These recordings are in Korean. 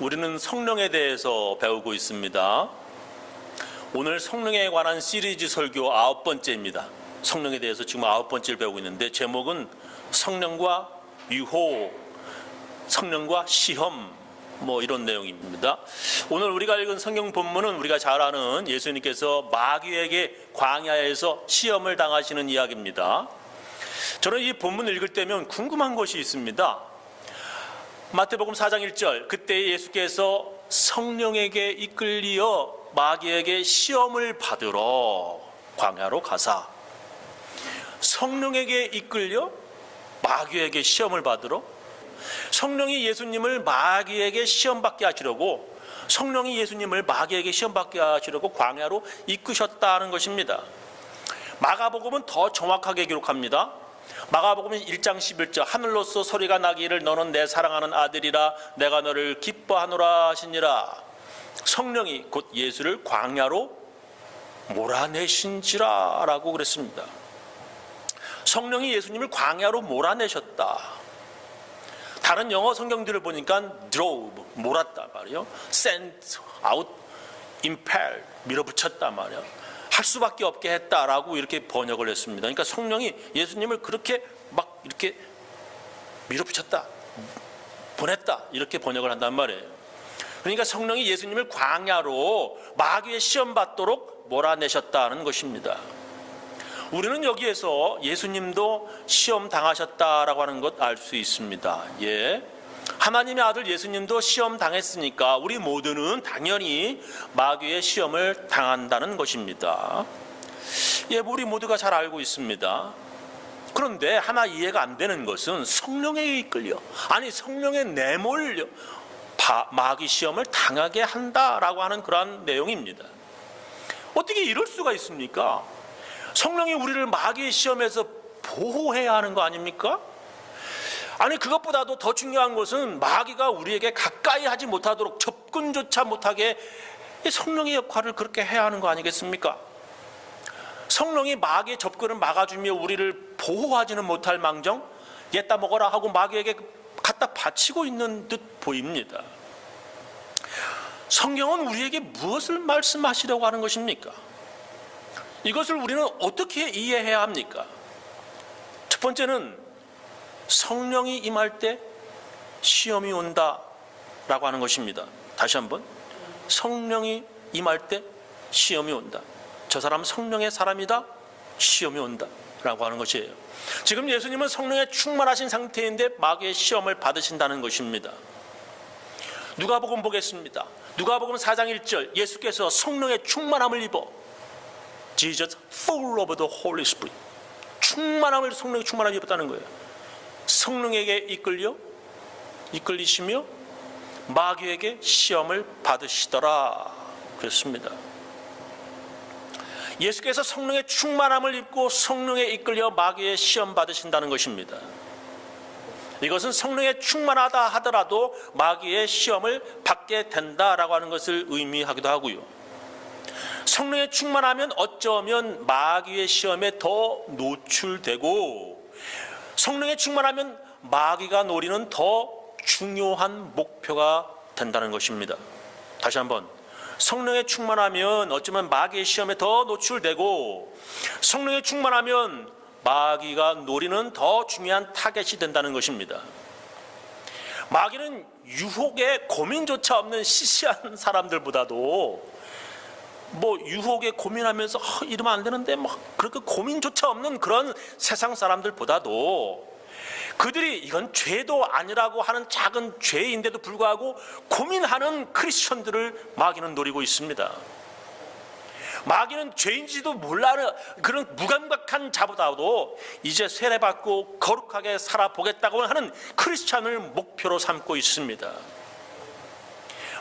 우리는 성령에 대해서 배우고 있습니다. 오늘 성령에 관한 시리즈 설교 아홉 번째입니다. 성령에 대해서 지금 아홉 번째를 배우고 있는데 제목은 성령과 유호, 성령과 시험 뭐 이런 내용입니다. 오늘 우리가 읽은 성경 본문은 우리가 잘 아는 예수님께서 마귀에게 광야에서 시험을 당하시는 이야기입니다. 저는 이 본문을 읽을 때면 궁금한 것이 있습니다. 마태복음 4장 1절 그때 예수께서 성령에게 이끌리어 마귀에게 시험을 받으러 광야로 가사 성령에게 이끌려 마귀에게 시험을 받으러 성령이 예수님을 마귀에게 시험 받게 하시려고 성령이 예수님을 마귀에게 시험 받게 하시려고 광야로 이끄셨다는 것입니다. 마가복음은 더 정확하게 기록합니다. 마가복음 1장 11절 하늘로서 소리가 나기를 너는 내 사랑하는 아들이라 내가 너를 기뻐하노라 하시니라 성령이 곧 예수를 광야로 몰아내신지라라고 그랬습니다. 성령이 예수님을 광야로 몰아내셨다. 다른 영어 성경들을 보니까 drove 몰았다 말이요. sent out, impelled 밀어붙였다 말이요. 할 수밖에 없게 했다라고 이렇게 번역을 했습니다. 그러니까 성령이 예수님을 그렇게 막 이렇게 밀어붙였다, 보냈다 이렇게 번역을 한단 말이에요. 그러니까 성령이 예수님을 광야로 마귀의 시험 받도록 몰아내셨다는 것입니다. 우리는 여기에서 예수님도 시험 당하셨다라고 하는 것 알 수 있습니다. 예. 하나님의 아들 예수님도 시험 당했으니까 우리 모두는 당연히 마귀의 시험을 당한다는 것입니다. 예, 우리 모두가 잘 알고 있습니다. 그런데 하나 이해가 안 되는 것은 성령에 이끌려 아니 성령에 내몰려 바- 마귀 시험을 당하게 한다라고 하는 그러한 내용입니다. 어떻게 이럴 수가 있습니까? 성령이 우리를 마귀의 시험에서 보호해야 하는 거 아닙니까? 아니 그것보다도 더 중요한 것은 마귀가 우리에게 가까이 하지 못하도록 접근조차 못하게 이 성령의 역할을 그렇게 해야 하는 거 아니겠습니까? 성령이 마귀의 접근을 막아주며 우리를 보호하지는 못할 망정 옛다 먹어라 하고 마귀에게 갖다 바치고 있는 듯 보입니다. 성경은 우리에게 무엇을 말씀하시려고 하는 것입니까? 이것을 우리는 어떻게 이해해야 합니까? 첫 번째는 성령이 임할 때 시험이 온다라고 하는 것입니다. 다시 한번 성령이 임할 때 시험이 온다. 저 사람 성령의 사람이다. 시험이 온다라고 하는 것이에요. 지금 예수님은 성령에 충만하신 상태인데 마귀의 시험을 받으신다는 것입니다. 누가복음 보겠습니다. 누가복음 4장 1절 예수께서 성령의 충만함을 입어 Jesus full of the Holy Spirit 충만함을 성령의 충만함을 입었다는 거예요. 성령에게 이끌려 이끌리시며 마귀에게 시험을 받으시더라 그랬습니다. 예수께서 성령의 충만함을 입고 성령에 이끌려 마귀의 시험 받으신다는 것입니다. 이것은 성령에 충만하다 하더라도 마귀의 시험을 받게 된다라고 하는 것을 의미하기도 하고요. 성령에 충만하면 어쩌면 마귀의 시험에 더 노출되고 성령에 충만하면 마귀가 노리는 더 중요한 목표가 된다는 것입니다. 다시 한번 성령에 충만하면 어쩌면 마귀의 시험에 더 노출되고 성령에 충만하면 마귀가 노리는 더 중요한 타겟이 된다는 것입니다. 마귀는 유혹에 고민조차 없는 시시한 사람들보다도 뭐 유혹에 고민하면서 아, 이러면 안 되는데 막 그렇게 고민조차 없는 그런 세상 사람들보다도 그들이 이건 죄도 아니라고 하는 작은 죄인데도 불구하고 고민하는 크리스천들을 마귀는 노리고 있습니다. 마귀는 죄인지도 몰라는 그런 무감각한 자보다도 이제 세례받고 거룩하게 살아보겠다고 하는 크리스찬을 목표로 삼고 있습니다.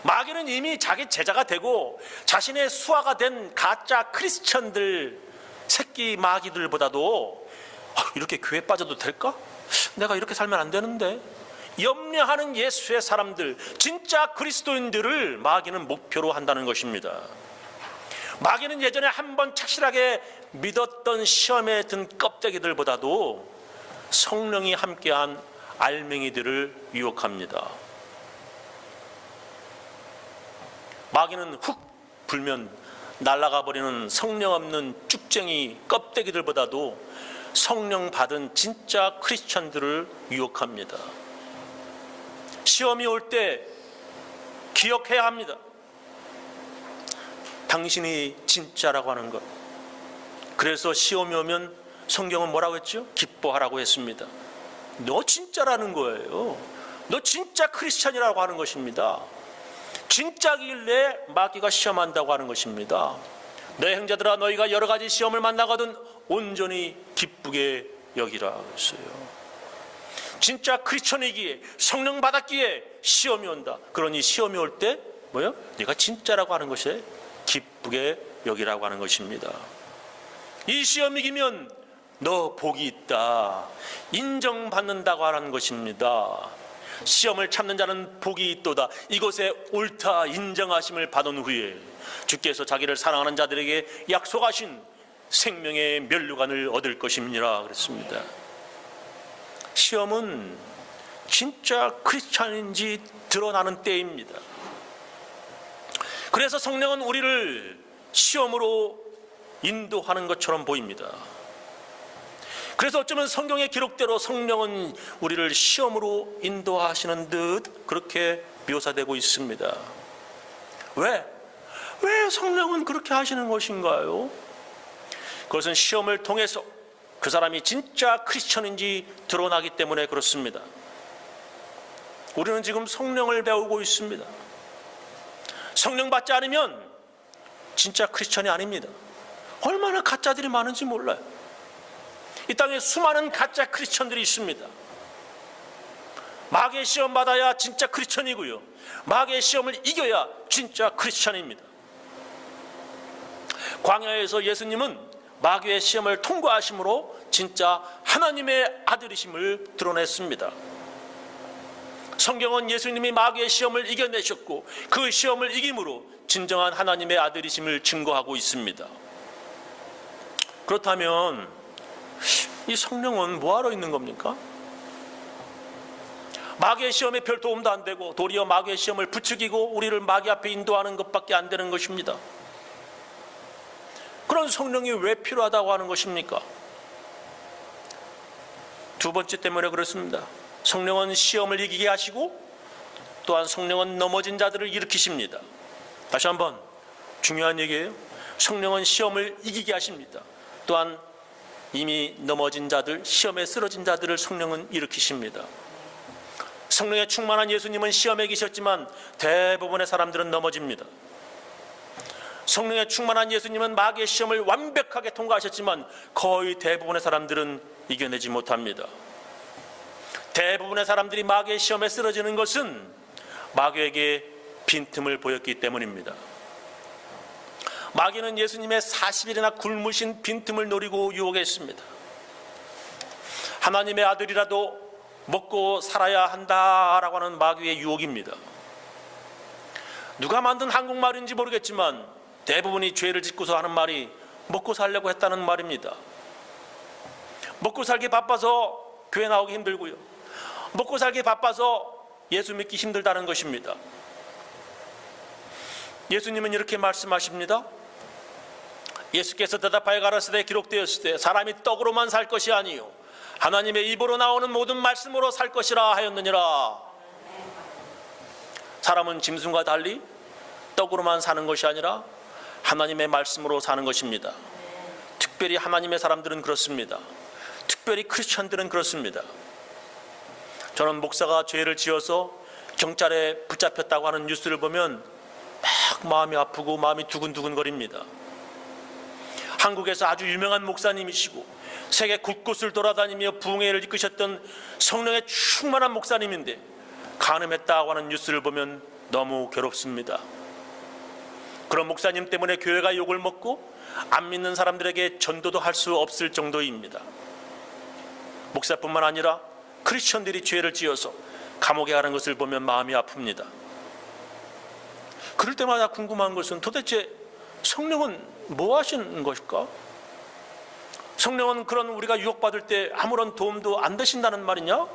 마귀는 이미 자기 제자가 되고 자신의 수하가 된 가짜 크리스천들 새끼 마귀들보다도 아, 이렇게 교회 빠져도 될까? 내가 이렇게 살면 안 되는데 염려하는 예수의 사람들 진짜 그리스도인들을 마귀는 목표로 한다는 것입니다. 마귀는 예전에 한 번 착실하게 믿었던 시험에 든 껍데기들보다도 성령이 함께한 알맹이들을 유혹합니다. 마귀는 훅 불면 날아가 버리는 성령 없는 쭉쟁이 껍데기들보다도 성령 받은 진짜 크리스천들을 유혹합니다. 시험이 올 때 기억해야 합니다. 당신이 진짜라고 하는 것. 그래서 시험이 오면 성경은 뭐라고 했죠? 기뻐하라고 했습니다. 너 진짜라는 거예요. 너 진짜 크리스찬이라고 하는 것입니다. 진짜길래 마귀가 시험한다고 하는 것입니다. 내 형제들아 너희가 여러 가지 시험을 만나거든 온전히 기쁘게 여기라 했어요. 진짜 크리스천이기에 성령 받았기에 시험이 온다. 그러니 시험이 올 때 뭐요? 네가 진짜라고 하는 것에 기쁘게 여기라고 하는 것입니다. 이 시험 이기면 너 복이 있다. 인정받는다고 하는 것입니다. 시험을 참는 자는 복이 있도다. 이곳에 옳다 인정하심을 받은 후에 주께서 자기를 사랑하는 자들에게 약속하신 생명의 면류관을 얻을 것입니다. 그랬습니다. 시험은 진짜 크리스찬인지 드러나는 때입니다. 그래서 성령은 우리를 시험으로 인도하는 것처럼 보입니다. 그래서 어쩌면 성경의 기록대로 성령은 우리를 시험으로 인도하시는 듯 그렇게 묘사되고 있습니다. 왜? 왜 성령은 그렇게 하시는 것인가요? 그것은 시험을 통해서 그 사람이 진짜 크리스천인지 드러나기 때문에 그렇습니다. 우리는 지금 성령을 배우고 있습니다. 성령 받지 않으면 진짜 크리스천이 아닙니다. 얼마나 가짜들이 많은지 몰라요. 이 땅에 수많은 가짜 크리스천들이 있습니다. 마귀의 시험 받아야 진짜 크리스천이고요. 마귀의 시험을 이겨야 진짜 크리스천입니다. 광야에서 예수님은 마귀의 시험을 통과하심으로 진짜 하나님의 아들이심을 드러냈습니다. 성경은 예수님이 마귀의 시험을 이겨내셨고 그 시험을 이김으로 진정한 하나님의 아들이심을 증거하고 있습니다. 그렇다면 이 성령은 뭐하러 있는 겁니까? 마귀의 시험에 별 도움도 안 되고 도리어 마귀의 시험을 부추기고 우리를 마귀 앞에 인도하는 것밖에 안 되는 것입니다. 그런 성령이 왜 필요하다고 하는 것입니까? 두 번째 때문에 그렇습니다. 성령은 시험을 이기게 하시고 또한 성령은 넘어진 자들을 일으키십니다. 다시 한번 중요한 얘기예요. 성령은 시험을 이기게 하십니다. 또한 이미 넘어진 자들, 시험에 쓰러진 자들을 성령은 일으키십니다. 성령에 충만한 예수님은 시험에 계셨지만 대부분의 사람들은 넘어집니다. 성령에 충만한 예수님은 마귀의 시험을 완벽하게 통과하셨지만 거의 대부분의 사람들은 이겨내지 못합니다. 대부분의 사람들이 마귀의 시험에 쓰러지는 것은 마귀에게 빈틈을 보였기 때문입니다. 마귀는 예수님의 40일이나 굶으신 빈틈을 노리고 유혹했습니다. 하나님의 아들이라도 먹고 살아야 한다라고 하는 마귀의 유혹입니다. 누가 만든 한국말인지 모르겠지만 대부분이 죄를 짓고서 하는 말이 먹고 살려고 했다는 말입니다. 먹고 살기 바빠서 교회 나오기 힘들고요. 먹고 살기 바빠서 예수 믿기 힘들다는 것입니다. 예수님은 이렇게 말씀하십니다. 예수께서 대답하여 가라사대 기록되었을 때 사람이 떡으로만 살 것이 아니요 하나님의 입으로 나오는 모든 말씀으로 살 것이라 하였느니라. 사람은 짐승과 달리 떡으로만 사는 것이 아니라 하나님의 말씀으로 사는 것입니다. 특별히 하나님의 사람들은 그렇습니다. 특별히 크리스천들은 그렇습니다. 저는 목사가 죄를 지어서 경찰에 붙잡혔다고 하는 뉴스를 보면 막 마음이 아프고 마음이 두근두근거립니다. 한국에서 아주 유명한 목사님이시고 세계 곳곳을 돌아다니며 부흥회를 이끄셨던 성령의 충만한 목사님인데 간음했다고 하는 뉴스를 보면 너무 괴롭습니다. 그런 목사님 때문에 교회가 욕을 먹고 안 믿는 사람들에게 전도도 할 수 없을 정도입니다. 목사뿐만 아니라 크리스천들이 죄를 지어서 감옥에 가는 것을 보면 마음이 아픕니다. 그럴 때마다 궁금한 것은 도대체 성령은 뭐 하시는 것일까? 성령은 그런 우리가 유혹받을 때 아무런 도움도 안 되신다는 말이냐?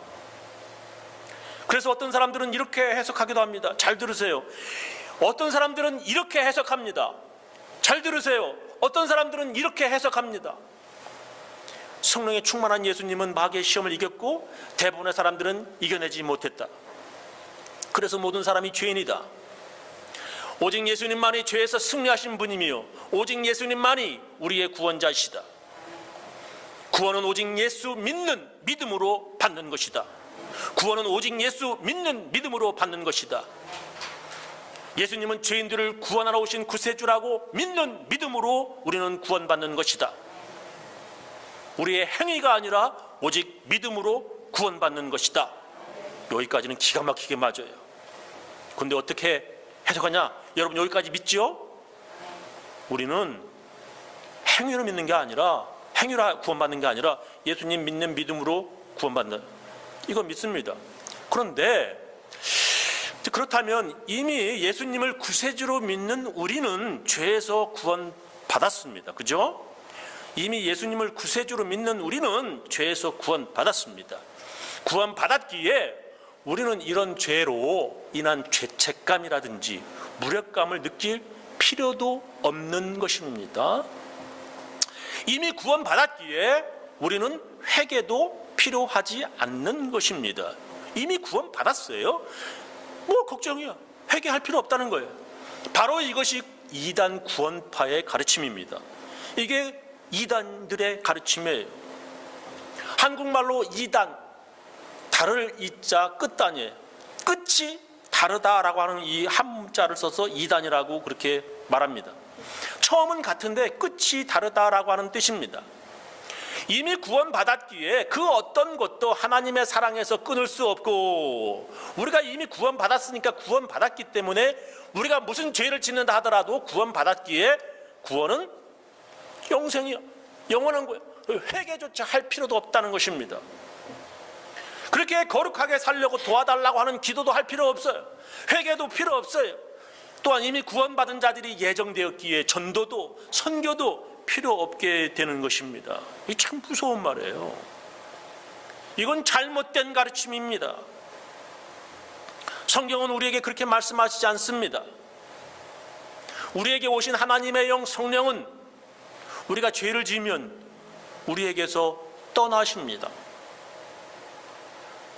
그래서 어떤 사람들은 이렇게 해석하기도 합니다. 잘 들으세요. 어떤 사람들은 이렇게 해석합니다. 잘 들으세요. 어떤 사람들은 이렇게 해석합니다. 성령에 충만한 예수님은 마귀의 시험을 이겼고 대부분의 사람들은 이겨내지 못했다. 그래서 모든 사람이 죄인이다. 오직 예수님만이 죄에서 승리하신 분이며 오직 예수님만이 우리의 구원자이시다. 구원은 오직 예수 믿는 믿음으로 받는 것이다. 구원은 오직 예수 믿는 믿음으로 받는 것이다. 예수님은 죄인들을 구원하러 오신 구세주라고 믿는 믿음으로 우리는 구원받는 것이다. 우리의 행위가 아니라 오직 믿음으로 구원받는 것이다. 여기까지는 기가 막히게 맞아요. 근데 어떻게 해석하냐? 여러분 여기까지 믿지요? 우리는 행위로 믿는 게 아니라 행위로 구원받는 게 아니라 예수님 믿는 믿음으로 구원받는 이거 믿습니다. 그런데 그렇다면 이미 예수님을 구세주로 믿는 우리는 죄에서 구원받았습니다. 그죠? 이미 예수님을 구세주로 믿는 우리는 죄에서 구원받았습니다. 구원받았기에 우리는 이런 죄로 인한 죄책감이라든지 무력감을 느낄 필요도 없는 것입니다. 이미 구원받았기에 우리는 회개도 필요하지 않는 것입니다. 이미 구원받았어요. 뭐 걱정이야. 회개할 필요 없다는 거예요. 바로 이것이 이단 구원파의 가르침입니다. 이게 이단들의 가르침이에요. 한국말로 이단, 다를 이자 끝단이에요. 끝이 다르다라고 하는 이 한자를 써서 이단이라고 그렇게 말합니다. 처음은 같은데 끝이 다르다라고 하는 뜻입니다. 이미 구원받았기에 그 어떤 것도 하나님의 사랑에서 끊을 수 없고 우리가 이미 구원받았으니까 구원받았기 때문에 우리가 무슨 죄를 짓는다 하더라도 구원받았기에 구원은 영생이야. 영원한 거야. 회개조차 할 필요도 없다는 것입니다. 그렇게 거룩하게 살려고 도와달라고 하는 기도도 할 필요 없어요. 회개도 필요 없어요. 또한 이미 구원받은 자들이 예정되었기에 전도도 선교도 필요 없게 되는 것입니다. 이 참 무서운 말이에요. 이건 잘못된 가르침입니다. 성경은 우리에게 그렇게 말씀하시지 않습니다. 우리에게 오신 하나님의 영 성령은 우리가 죄를 지으면 우리에게서 떠나십니다.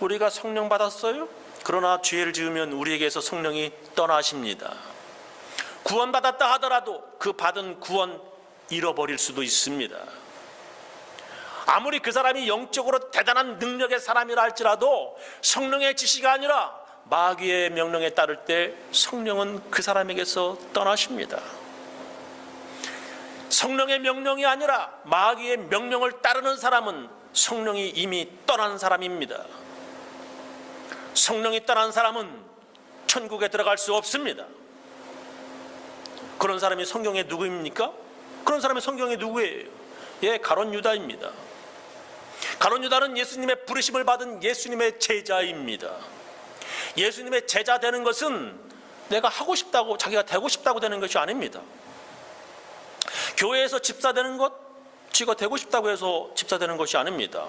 우리가 성령 받았어요? 그러나 죄를 지으면 우리에게서 성령이 떠나십니다. 구원받았다 하더라도 그 받은 구원 잃어버릴 수도 있습니다. 아무리 그 사람이 영적으로 대단한 능력의 사람이라 할지라도 성령의 지시가 아니라 마귀의 명령에 따를 때 성령은 그 사람에게서 떠나십니다. 성령의 명령이 아니라 마귀의 명령을 따르는 사람은 성령이 이미 떠난 사람입니다. 성령이 떠난 사람은 천국에 들어갈 수 없습니다. 그런 사람이 성경에 누구입니까? 그런 사람이 성경에 누구예요? 예, 가론 유다입니다. 가론 유다는 예수님의 부르심을 받은 예수님의 제자입니다. 예수님의 제자 되는 것은 내가 하고 싶다고 자기가 되고 싶다고 되는 것이 아닙니다. 교회에서 집사 되는 것, 지가 되고 싶다고 해서 집사 되는 것이 아닙니다.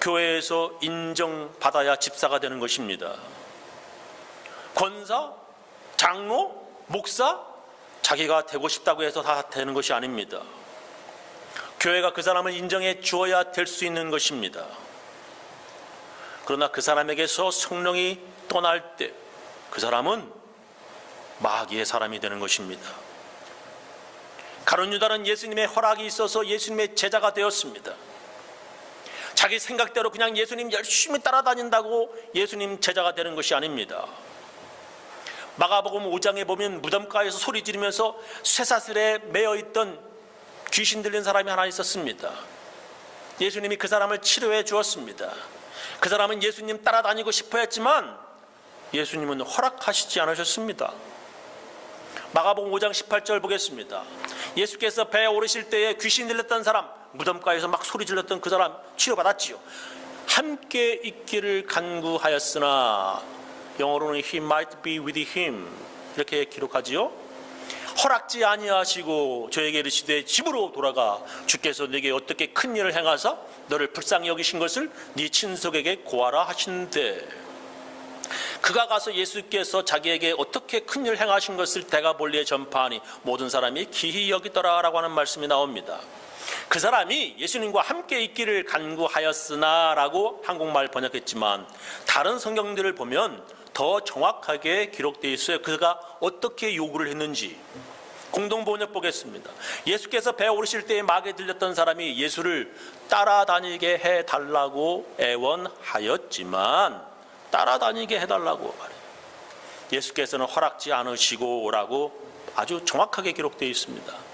교회에서 인정받아야 집사가 되는 것입니다. 권사, 장로, 목사, 자기가 되고 싶다고 해서 다 되는 것이 아닙니다. 교회가 그 사람을 인정해 주어야 될 수 있는 것입니다. 그러나 그 사람에게서 성령이 떠날 때 그 사람은 마귀의 사람이 되는 것입니다. 가론 유다는 예수님의 허락이 있어서 예수님의 제자가 되었습니다. 자기 생각대로 그냥 예수님 열심히 따라다닌다고 예수님 제자가 되는 것이 아닙니다. 마가복음 5장에 보면 무덤가에서 소리 지르면서 쇠사슬에 매여 있던 귀신 들린 사람이 하나 있었습니다. 예수님이 그 사람을 치료해 주었습니다. 그 사람은 예수님 따라다니고 싶어 했지만 예수님은 허락하시지 않으셨습니다. 마가복음 5장 18절 보겠습니다. 예수께서 배에 오르실 때에 귀신 들렸던 사람, 무덤가에서 막 소리 질렀던 그 사람 치료받았지요. 함께 있기를 간구하였으나 영어로는 he might be with him 이렇게 기록하지요. 허락지 아니하시고 저에게 이르시되 집으로 돌아가 주께서 네게 어떻게 큰 일을 행하사 너를 불쌍히 여기신 것을 네 친속에게 고하라 하신대 그가 가서 예수께서 자기에게 어떻게 큰일 행하신 것을 대가 볼리에 전파하니 모든 사람이 기히 여기더라라고 하는 말씀이 나옵니다. 그 사람이 예수님과 함께 있기를 간구하였으나라고 한국말 번역했지만 다른 성경들을 보면 더 정확하게 기록되어 있어요. 그가 어떻게 요구를 했는지 공동 번역 보겠습니다. 예수께서 배 오르실 때에 막에 들렸던 사람이 예수를 따라다니게 해 달라고 애원하였지만 따라다니게 해 달라고 말해요. 예수께서는 허락지 않으시고라고 아주 정확하게 기록되어 있습니다.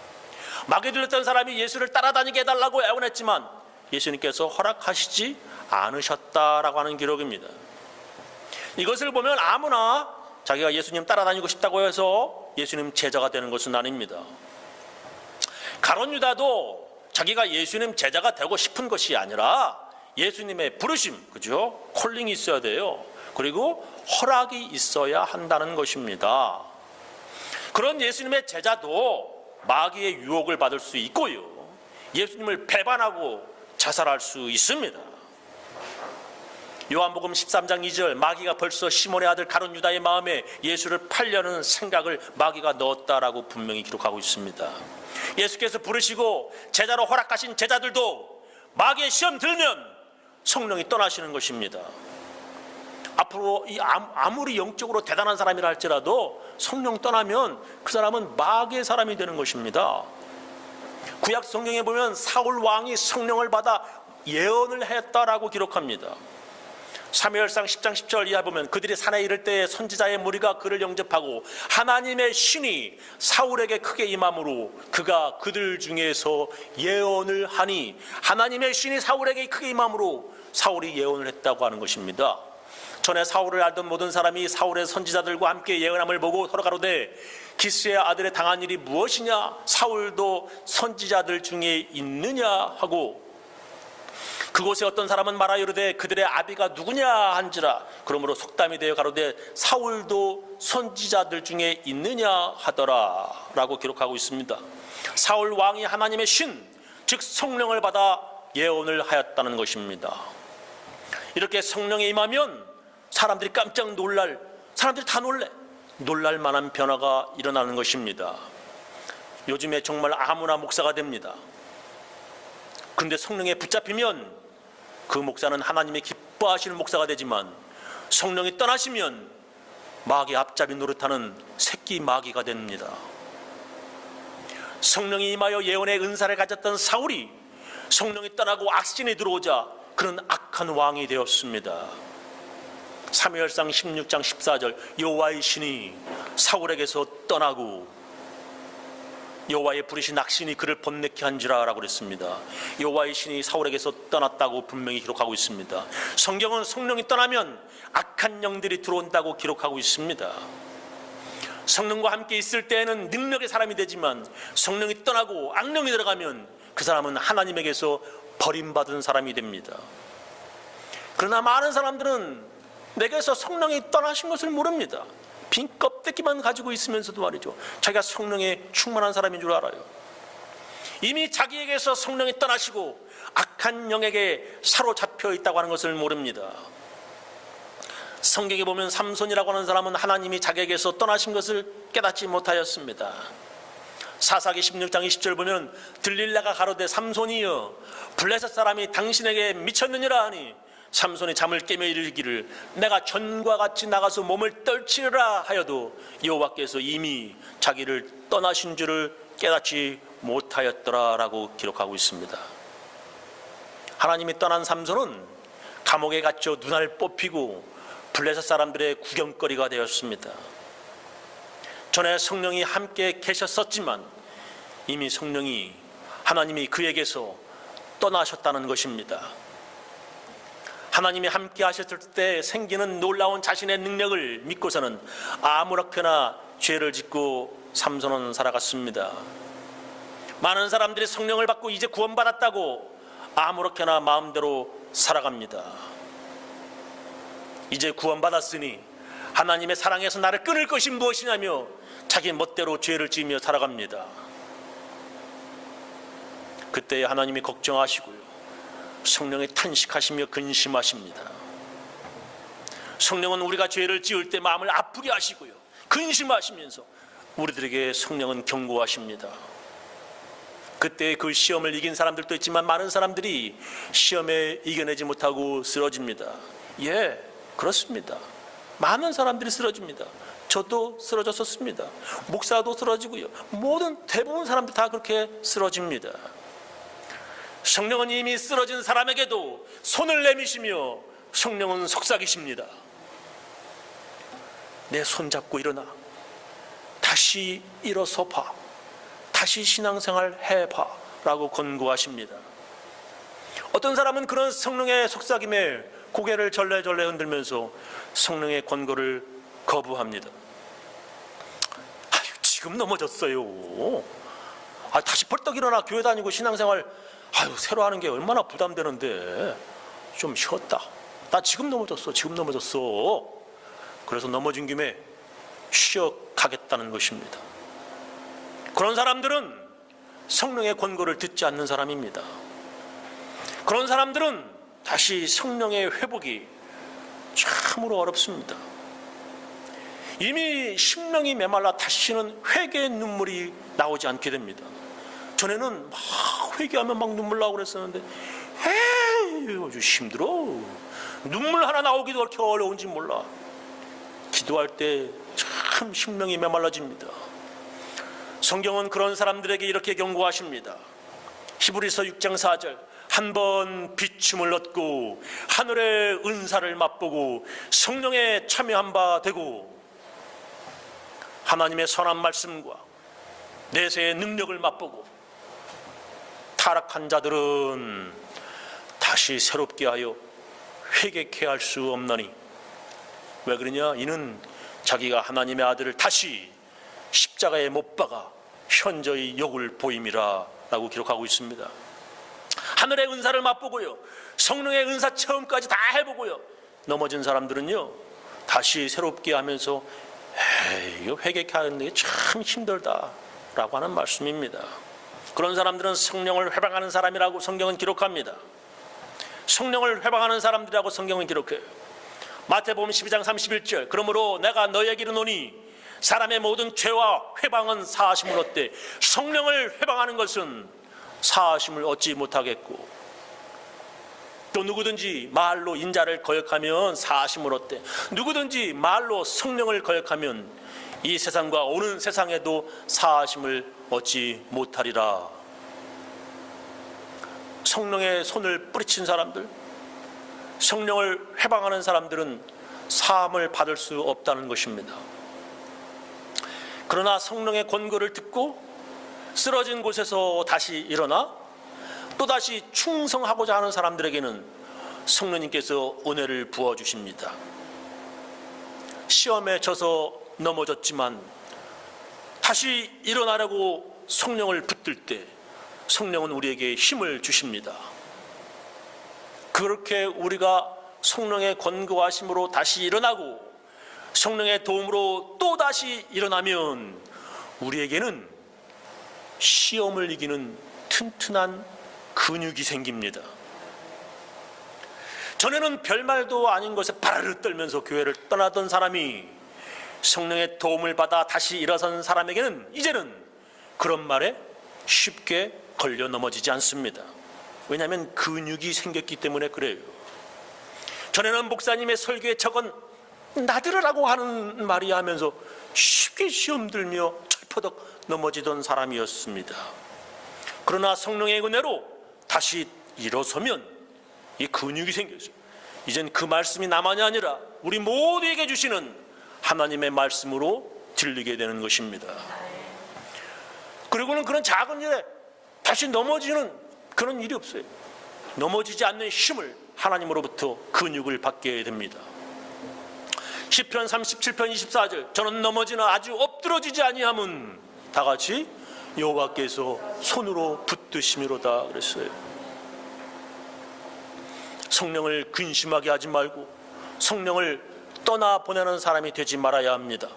막에 들렸던 사람이 예수를 따라다니게 해달라고 애원했지만 예수님께서 허락하시지 않으셨다라고 하는 기록입니다. 이것을 보면 아무나 자기가 예수님 따라다니고 싶다고 해서 예수님 제자가 되는 것은 아닙니다. 가론 유다도 자기가 예수님 제자가 되고 싶은 것이 아니라 예수님의 부르심, 그죠? 콜링이 있어야 돼요. 그리고 허락이 있어야 한다는 것입니다. 그런 예수님의 제자도 마귀의 유혹을 받을 수 있고요. 예수님을 배반하고 자살할 수 있습니다. 요한복음 13장 2절 마귀가 벌써 시몬의 아들 가론 유다의 마음에 예수를 팔려는 생각을 마귀가 넣었다라고 분명히 기록하고 있습니다. 예수께서 부르시고 제자로 허락하신 제자들도 마귀의 시험 들면 성령이 떠나시는 것입니다. 앞으로 이 암- 아무리 영적으로 대단한 사람이라 할지라도 성령 떠나면 그 사람은 마귀의 사람이 되는 것입니다. 구약 성경에 보면 사울 왕이 성령을 받아 예언을 했다라고 기록합니다. 사무엘상 10장 10절 이하 보면 그들이 산에 이를 때에 선지자의 무리가 그를 영접하고 하나님의 신이 사울에게 크게 임함으로 그가 그들 중에서 예언을 하니 하나님의 신이 사울에게 크게 임함으로 사울이 예언을 했다고 하는 것입니다. 전에 사울을 알던 모든 사람이 사울의 선지자들과 함께 예언함을 보고 서로 가로되 기스의 아들에 당한 일이 무엇이냐? 사울도 선지자들 중에 있느냐? 하고. 그곳에 어떤 사람은 말하 이르되 그들의 아비가 누구냐? 한지라. 그러므로 속담이 되어 가로되 사울도 선지자들 중에 있느냐? 하더라라고 기록하고 있습니다. 사울 왕이 하나님의 신, 즉 성령을 받아 예언을 하였다는 것입니다. 이렇게 성령이 임하면 사람들이 깜짝 놀랄 사람들이 다 놀래 놀랄 만한 변화가 일어나는 것입니다. 요즘에 정말 아무나 목사가 됩니다. 근데 성령에 붙잡히면 그 목사는 하나님의 기뻐하시는 목사가 되지만 성령이 떠나시면 마귀 앞잡이 노릇하는 새끼 마귀가 됩니다. 성령이 임하여 예언의 은사를 가졌던 사울이 성령이 떠나고 악신이 들어오자 그는 악한 왕이 되었습니다. 사무엘상 16장 14절 여호와의 신이 사울에게서 떠나고 여호와의 부르신 악신이 그를 번뇌케 한지라라고 그랬습니다. 여호와의 신이 사울에게서 떠났다고 분명히 기록하고 있습니다. 성경은 성령이 떠나면 악한 영들이 들어온다고 기록하고 있습니다. 성령과 함께 있을 때에는 능력의 사람이 되지만 성령이 떠나고 악령이 들어가면 그 사람은 하나님에게서 버림받은 사람이 됩니다. 그러나 많은 사람들은 내게서 성령이 떠나신 것을 모릅니다. 빈 껍데기만 가지고 있으면서도 말이죠. 자기가 성령에 충만한 사람인 줄 알아요. 이미 자기에게서 성령이 떠나시고 악한 영에게 사로잡혀 있다고 하는 것을 모릅니다. 성경에 보면 삼손이라고 하는 사람은 하나님이 자기에게서 떠나신 것을 깨닫지 못하였습니다. 사사기 16장 20절 보면 들릴라가 가로되 삼손이여 블레셋 사람이 당신에게 미쳤느니라 하니 삼손이 잠을 깨며 이르기를 내가 전과 같이 나가서 몸을 떨치리라 하여도 여호와께서 이미 자기를 떠나신 줄을 깨닫지 못하였더라라고 기록하고 있습니다. 하나님이 떠난 삼손은 감옥에 갇혀 눈알 뽑히고 블레셋 사람들의 구경거리가 되었습니다. 전에 성령이 함께 계셨었지만 이미 성령이 하나님이 그에게서 떠나셨다는 것입니다. 하나님이 함께 하셨을 때 생기는 놀라운 자신의 능력을 믿고서는 아무렇게나 죄를 짓고 삼손은 살아갔습니다. 많은 사람들이 성령을 받고 이제 구원받았다고 아무렇게나 마음대로 살아갑니다. 이제 구원받았으니 하나님의 사랑에서 나를 끊을 것이 무엇이냐며 자기 멋대로 죄를 지으며 살아갑니다. 그때 하나님이 걱정하시고요. 성령에 탄식하시며 근심하십니다. 성령은 우리가 죄를 지을 때 마음을 아프게 하시고요. 근심하시면서 우리들에게 성령은 경고하십니다. 그때 그 시험을 이긴 사람들도 있지만 많은 사람들이 시험에 이겨내지 못하고 쓰러집니다. 예, 그렇습니다. 많은 사람들이 쓰러집니다. 저도 쓰러졌었습니다. 목사도 쓰러지고요. 모든 대부분 사람들 다 그렇게 쓰러집니다. 성령은 이미 쓰러진 사람에게도 손을 내미시며 성령은 속삭이십니다. 내 손 잡고 일어나. 다시 일어서 봐. 다시 신앙생활 해봐. 라고 권고하십니다. 어떤 사람은 그런 성령의 속삭임에 고개를 절레절레 흔들면서 성령의 권고를 거부합니다. 아유, 지금 넘어졌어요. 아, 다시 벌떡 일어나 교회 다니고 신앙생활 아유, 새로 하는 게 얼마나 부담되는데 좀 쉬었다. 나 지금 넘어졌어. 지금 넘어졌어. 그래서 넘어진 김에 쉬어가겠다는 것입니다. 그런 사람들은 성령의 권고를 듣지 않는 사람입니다. 그런 사람들은 다시 성령의 회복이 참으로 어렵습니다. 이미 심령이 메말라 다시는 회개의 눈물이 나오지 않게 됩니다. 전에는 막 회개하면 막 눈물 나오고 그랬었는데 에이 아주 힘들어. 눈물 하나 나오기도 그렇게 어려운지 몰라. 기도할 때참 심령이 메말라집니다. 성경은 그런 사람들에게 이렇게 경고하십니다. 히브리서 6장 4절 한 번 비춤을 얻고 하늘의 은사를 맛보고 성령에 참여한 바 되고 하나님의 선한 말씀과 내세의 능력을 맛보고 타락한 자들은 다시 새롭게 하여 회개케 할 수 없나니 왜 그러냐 이는 자기가 하나님의 아들을 다시 십자가에 못 박아 현저히 욕을 보임이라 라고 기록하고 있습니다. 하늘의 은사를 맛보고요. 성령의 은사 체험까지 다 해보고요. 넘어진 사람들은요. 다시 새롭게 하면서 에이, 이거 회개케 하는 게 참 힘들다 라고 하는 말씀입니다. 그런 사람들은 성령을 회방하는 사람이라고 성경은 기록합니다. 성령을 회방하는 사람들이라고 성경은 기록해요. 마태복음 12장 31절 그러므로 내가 너에게 이르노니 사람의 모든 죄와 회방은 사하심을 얻되 성령을 회방하는 것은 사하심을 얻지 못하겠고 또 누구든지 말로 인자를 거역하면 사하심을 얻되 누구든지 말로 성령을 거역하면 이 세상과 오는 세상에도 사하심을 얻지 못하리라 성령의 손을 뿌리친 사람들 성령을 회방하는 사람들은 사함을 받을 수 없다는 것입니다. 그러나 성령의 권고를 듣고 쓰러진 곳에서 다시 일어나 또다시 충성하고자 하는 사람들에게는 성령님께서 은혜를 부어 주십니다. 시험에 져서 넘어졌지만 다시 일어나려고 성령을 붙들 때 성령은 우리에게 힘을 주십니다. 그렇게 우리가 성령의 권고하심으로 다시 일어나고 성령의 도움으로 또 다시 일어나면 우리에게는 시험을 이기는 튼튼한 근육이 생깁니다. 전에는 별말도 아닌 것에 바르르 떨면서 교회를 떠나던 사람이 성령의 도움을 받아 다시 일어선 사람에게는 이제는 그런 말에 쉽게 걸려 넘어지지 않습니다. 왜냐하면 근육이 생겼기 때문에 그래요. 전에는 목사님의 설교에 저건 나들으라고 하는 말이 하면서 쉽게 시험 들며 철퍼덕 넘어지던 사람이었습니다. 그러나 성령의 은혜로 다시 일어서면 이 근육이 생겼어요. 이젠 그 말씀이 나만이 아니라 우리 모두에게 주시는 하나님의 말씀으로 들리게 되는 것입니다. 그리고는 그런 작은 일에 다시 넘어지는 그런 일이 없어요. 넘어지지 않는 힘을 하나님으로부터 근육을 받게 됩니다. 10편 37편 24절 저는 넘어지나 아주 엎드러지지 아니함은 다 같이 여호와께서 손으로 붙드심이로다 그랬어요. 성령을 근심하게 하지 말고 성령을 떠나 보내는 사람이 되지 말아야 합니다.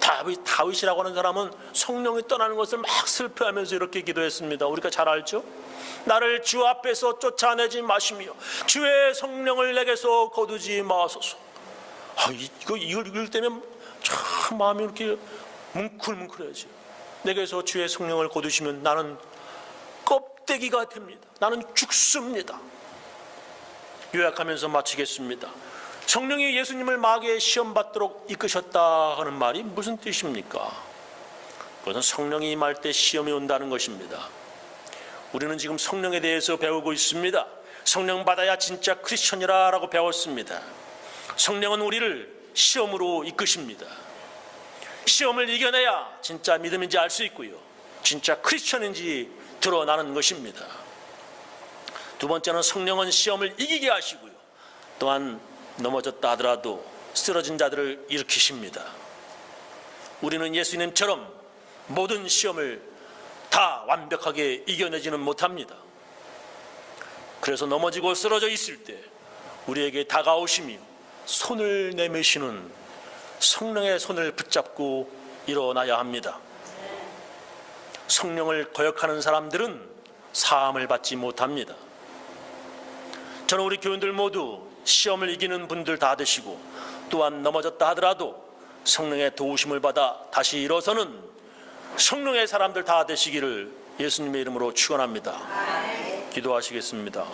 다 다윗, 다윗이라고 하는 사람은 성령이 떠나는 것을 막 슬퍼하면서 이렇게 기도했습니다. 우리가 잘 알죠? 나를 주 앞에서 쫓아내지 마시며 주의 성령을 내게서 거두지 마소서. 아, 이- 이거 이걸 읽을 때면 참 마음이 이렇게 뭉클뭉클해지. 내게서 주의 성령을 거두시면 나는 껍데기가 됩니다. 나는 죽습니다. 요약하면서 마치겠습니다. 성령이 예수님을 마귀의 시험 받도록 이끄셨다 하는 말이 무슨 뜻입니까? 그것은 성령이 임할 때 시험이 온다는 것입니다. 우리는 지금 성령에 대해서 배우고 있습니다. 성령 받아야 진짜 크리스천이라라고 배웠습니다. 성령은 우리를 시험으로 이끄십니다. 시험을 이겨내야 진짜 믿음인지 알 수 있고요. 진짜 크리스천인지 드러나는 것입니다. 두 번째는 성령은 시험을 이기게 하시고요. 또한 넘어졌다 하더라도 쓰러진 자들을 일으키십니다. 우리는 예수님처럼 모든 시험을 다 완벽하게 이겨내지는 못합니다. 그래서 넘어지고 쓰러져 있을 때 우리에게 다가오시며 손을 내미시는 성령의 손을 붙잡고 일어나야 합니다. 성령을 거역하는 사람들은 사함을 받지 못합니다. 저는 우리 교인들 모두 시험을 이기는 분들 다 되시고 또한 넘어졌다 하더라도 성령의 도우심을 받아 다시 일어서는 성령의 사람들 다 되시기를 예수님의 이름으로 축원합니다. 기도하시겠습니다.